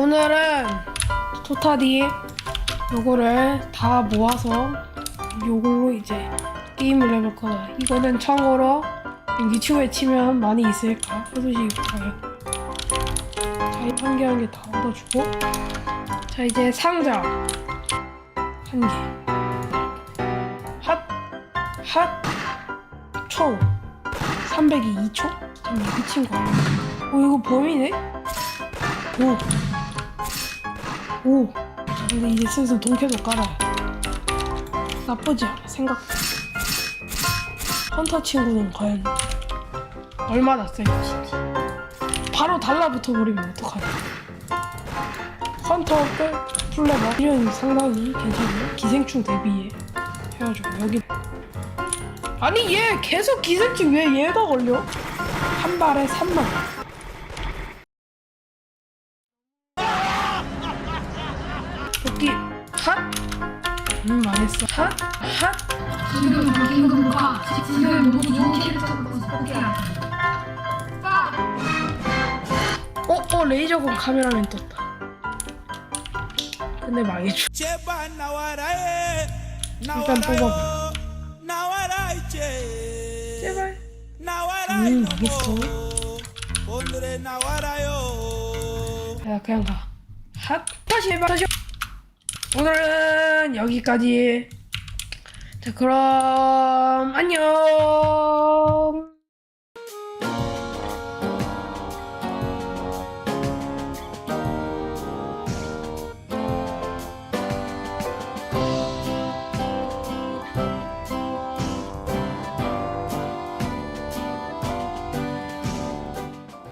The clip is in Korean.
오늘은 토타디 요거를 다 모아서 요걸로 이제 게임을 해볼 거다. 이거는 참고로 유튜브에 치면 많이 있을까 해두시기 바라요. 자, 이 한 개 한 개 다 얻어주고 자 이제 상자 한 개. 핫, 핫, 총 302초? 잠깐 미친 거 아니야? 어 이거 범이네? 오, 오. 자, 근데 이제 슬슬 동태도 깔아요. 나쁘지 않아 생각. 헌터 친구는 과연 얼마나 셀지 바로 달라붙어 버리면 어떡하냐? 헌터 끝 플레버 이런 상당히 괜찮네. 기생충 대비해 해가지고 여기 아니 얘 계속 기생충 왜 얘가 걸려? 한 발에 3만 도끼 핫? 음 망했어 핫? 핫? 지금 건가? 지금 모두 뽑기야. 빠! 어? 어 레이저건 카메라맨 떴다 근데 망했죠 제발 나와라에 일단 뽑아봐 나와라 이제 제발 나와라 음. 알겠어. 오늘의 나와라요 야 그냥 가 핫? 다시 해봐 다시 오늘은 여기까지. 자 그럼 안녕